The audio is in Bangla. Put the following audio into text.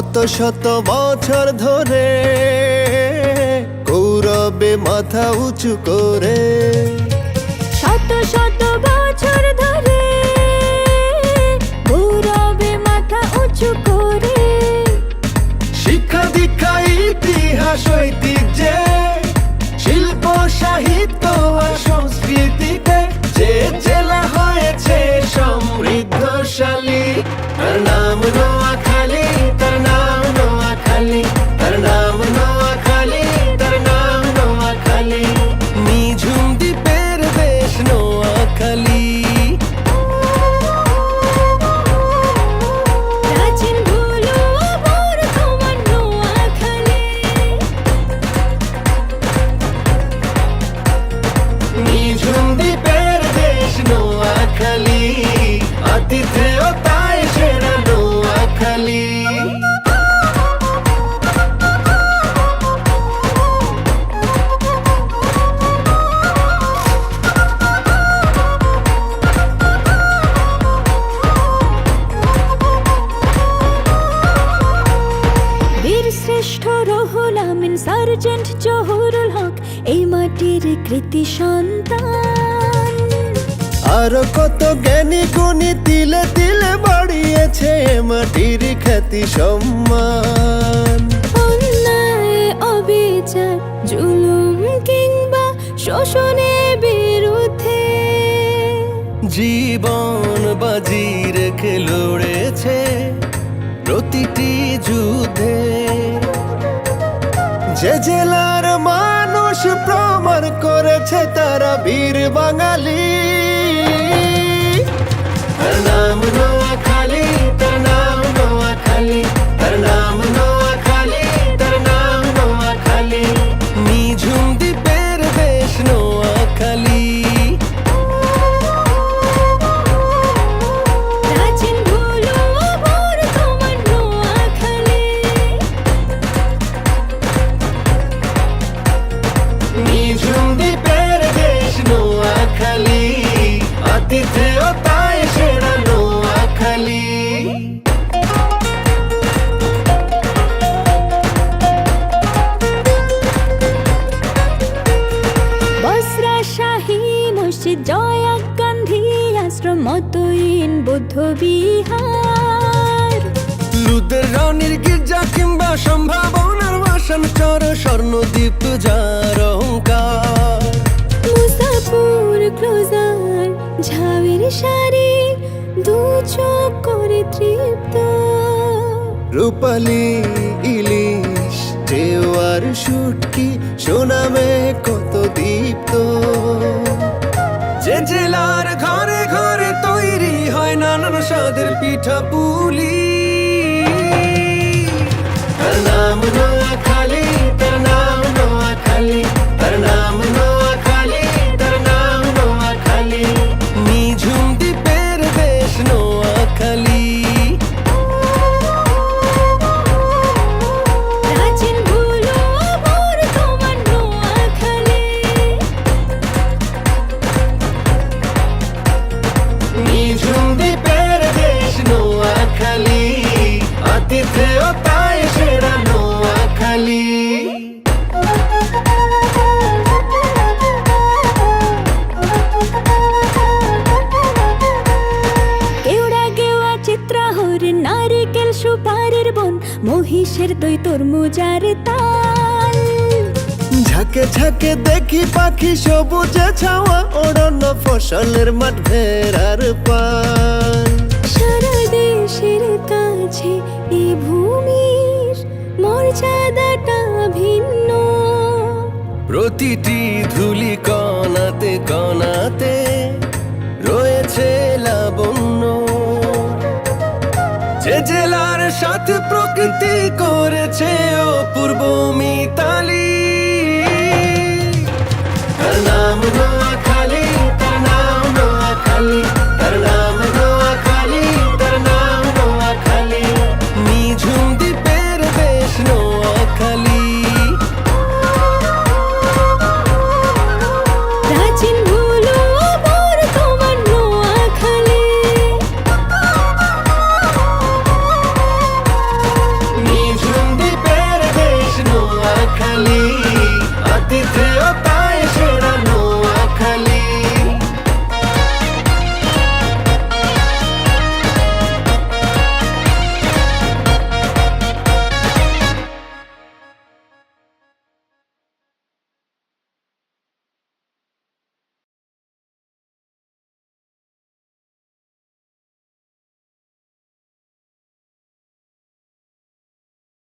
শত শত বছর ধরে গৌরবে মাথা উঁচু করে শত শত বছর সার্জেন্ট জহুরুল হক এই মাটির কৃতি সন্তান। আরও কত জ্ঞানী গুণী তিলে তিলে বাড়িয়েছে মাটির খ্যাতি সম্মান। অন্যায় অবিচার জুলুম কিংবা শোষণের বিরুদ্ধে। জীবন বাজি রেখে লড়েছে প্রতিটি যুদ্ধে। যে জেলার মানুষ প্রমাণ করেছে তারা বীর বাঙালি। মতইন বৌদ্ধ বিহার লুদের রানীর গির্জা কিংবা সম্ভাবনার বাসন চর স্বর্ণদীপ যার অহংকার। মুসাপুর ক্লোজার ঝাউয়ের শাড়ি দু চোখ করে তৃপ্ত। রূপালি ইলিশ টেওয়ার শুটকি সোনামে কত 他不 সুপারের বন মহিষের দই তরমুজার তাল। ঝাঁকে ঝাঁকে দেখি পাখি সবুজে ছাওয়া অরণ্য ফসলের মাঠ ভেড়ার পান সারা দেশের কাছে এ ভূমির মর্যাদাটা ভিন্ন। প্রতিটি ধুলি কণাতে কণাতে প্রকৃতি করেছে পূর্ব মিতালি